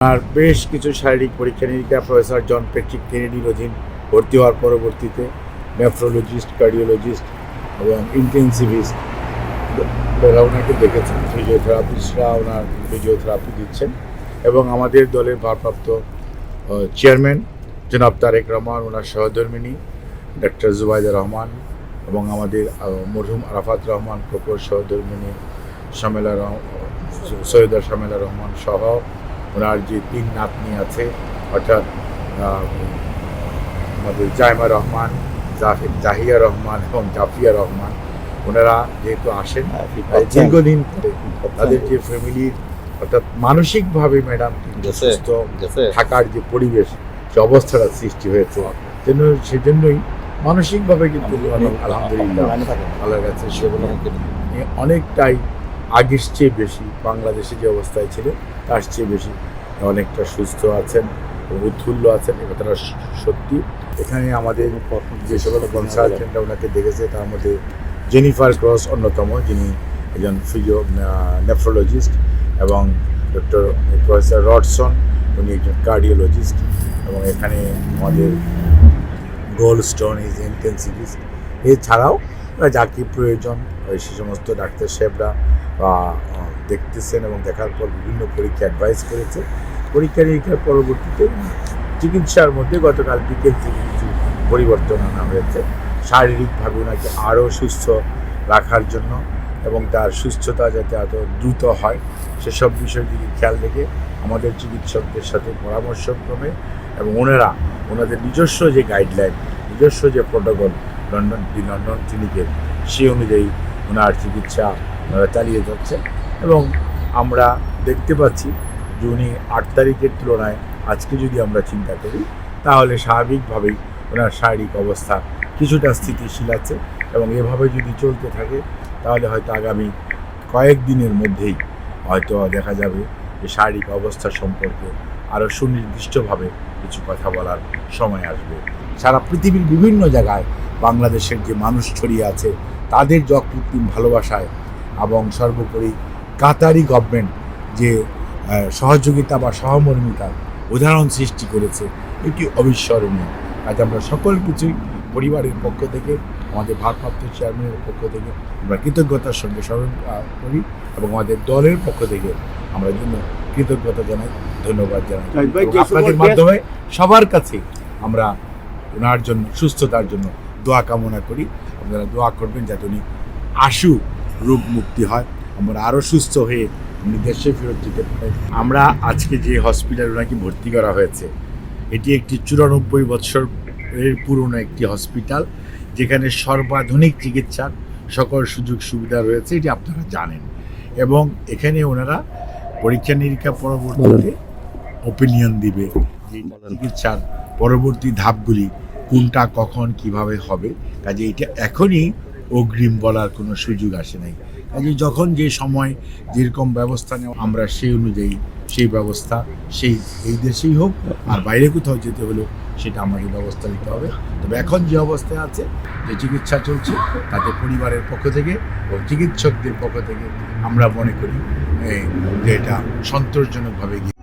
আর বেশ কিছু শারীরিক পরীক্ষা নিরীক্ষা প্রফেসর জন প্যাট্রিক কেনেডির অধীন ভর্তি হওয়ার পরবর্তীতে নেফ্রোলজিস্ট, কার্ডিওলজিস্ট এবং ইন্টেন্সিভিস্ট ওরা ওনাকে দেখেছেন। ফিজিওথেরাপিস্টরা ওনার ফিজিওথেরাপি দিচ্ছেন এবং আমাদের দলের ভারপ্রাপ্ত চেয়ারম্যান জনাব তারেক রহমান, ওনার সহধর্মিনী ডক্টর জুবাইদা রহমান এবং আমাদের মরহুম আরাফাত রহমান কপুর সহধর্মিনী শামেলা সৈয়দা শামেলা রহমান সহ ওনার যে তিন নাতনি আছে অর্থাৎ আমাদের জাইমা রহমান জাহি- জাহিয়া রহমান এবং জাফিয়া রহমান ওনারা যেহেতু আসেন দীর্ঘদিন ধরে তাদের যে ফ্যামিলির অর্থাৎ মানসিকভাবে ম্যাডাম সুস্থ থাকার যে পরিবেশ যে অবস্থাটা সৃষ্টি হয়েছে। জন্য সেজন্যই মানসিকভাবে কিন্তু অনেক আলহামদুলিল্লাহ আল্লাহর কাছে সেগুলো অনেকটাই আগের চেয়ে বেশি বাংলাদেশে যে অবস্থায় ছিল তার চেয়ে বেশি অনেকটা সুস্থ আছেন উৎফুল্ল আছেন এ সত্যি। এখানে আমাদের যে সকল কনসালটেন্টরা ওনাকে দেখেছে, তার মধ্যে জেনিফার ক্রস অন্যতম, যিনি একজন ফিজিও নেফ্রোলজিস্ট এবং ডক্টর প্রফেসর রডসন উনি একজন কার্ডিওলজিস্ট এবং এখানে আমাদের গোল্ড স্টোন ইজ ইন্টেন্সিভিস্ট এছাড়াও, যা কি প্রয়োজন, ওই সে সমস্ত ডাক্তার সাহেবরা দেখতেছেন এবং দেখার পর বিভিন্ন পরীক্ষা অ্যাডভাইস করেছে। পরীক্ষা নিরীক্ষার পরবর্তীতে চিকিৎসার মধ্যে গতকাল বিকেল থেকে কিছু পরিবর্তন আনা হয়েছে। শারীরিকভাবে ওনাকে আরও সুস্থ রাখার জন্য এবং তার সুস্থতা যাতে এত দ্রুত হয়, সেসব বিষয় দিকে খেয়াল রেখে আমাদের চিকিৎসকদের সাথে পরামর্শক্রমে এবং ওনারা, ওনাদের নিজস্ব যে গাইডলাইন নিজস্ব যে প্রোটোকল লন্ডন লন্ডন ক্লিনিকের সেই অনুযায়ী ওনার চিকিৎসা চালিয়ে যাচ্ছে। এবং আমরা দেখতে পাচ্ছি যে উনি আট তারিখের তুলনায় আজকে যদি আমরা চিন্তা করি, তাহলে স্বাভাবিকভাবেই ওনার শারীরিক অবস্থা কিছুটা স্থিতিশীল আছে এবং এভাবে যদি চলতে থাকে, তাহলে হয়তো আগামী কয়েক দিনের মধ্যেই হয়তো দেখা যাবে যে শারীরিক অবস্থা সম্পর্কে আরও সুনির্দিষ্টভাবে কিছু কথা বলার সময় আসবে। সারা পৃথিবীর বিভিন্ন জায়গায় বাংলাদেশের যে মানুষ ছড়িয়ে আছে, তাদের যে অকৃত্রিম ভালোবাসায় এবং সর্বোপরি কাতারি গভর্নমেন্ট যে সহযোগিতা বা সহমর্মিতার উদাহরণ সৃষ্টি করেছে, এটি অবিস্মরণীয়। আজ আমরা সকল কিছুই পরিবারের পক্ষ থেকে, আমাদের ভারপ্রাপ্ত চেয়ারম্যানের পক্ষ থেকে আমরা কৃতজ্ঞতার সঙ্গে স্মরণ করি এবং আমাদের দলের পক্ষ থেকে আমরা জন্য কৃতজ্ঞতা জানাই। ধন্যবাদ জানাই। আপনাদের মাধ্যমে সবার কাছে আমরা ওনার জন্য সুস্থতার জন্য দোয়া কামনা করি। আপনারা দোয়া করবেন যাতে উনি আশু রোগ মুক্তি হয়। আমরা আরও সুস্থ হয়ে উনি দেশে ফেরত যেতে পারেন। আমরা আজকে যে হসপিটালে ওনাকে ভর্তি করা হয়েছে এটি একটি চুরানব্বই বছর এর পুরনো একটি হসপিটাল যেখানে সর্বাধুনিক চিকিৎসার সকল সুযোগ সুবিধা রয়েছে এটি আপনারা জানেন। এবং এখানে ওনারা পরীক্ষা নিরীক্ষা পরবর্তীতে ওপিনিয়ন দিবে যে চিকিৎসার পরবর্তী ধাপগুলি কোনটা কখন কীভাবে হবে? কাজে এটা এখনই অগ্রিম বলার কোনো সুযোগ আসে নাই। কাজে যখন যে সময় যেরকম ব্যবস্থা নেওয়া আমরা সেই অনুযায়ী সেই ব্যবস্থা সেই এই দেশেই হোক আর বাইরে কোথাও যেতে হলেও সেটা আমাদের ব্যবস্থা নিতে হবে। তবে এখন যে অবস্থায় আছে যে চিকিৎসা চলছে তাতে পরিবারের পক্ষ থেকে ও চিকিৎসকদের পক্ষ থেকে আমরা মনে করি যে এটা সন্তোষজনকভাবে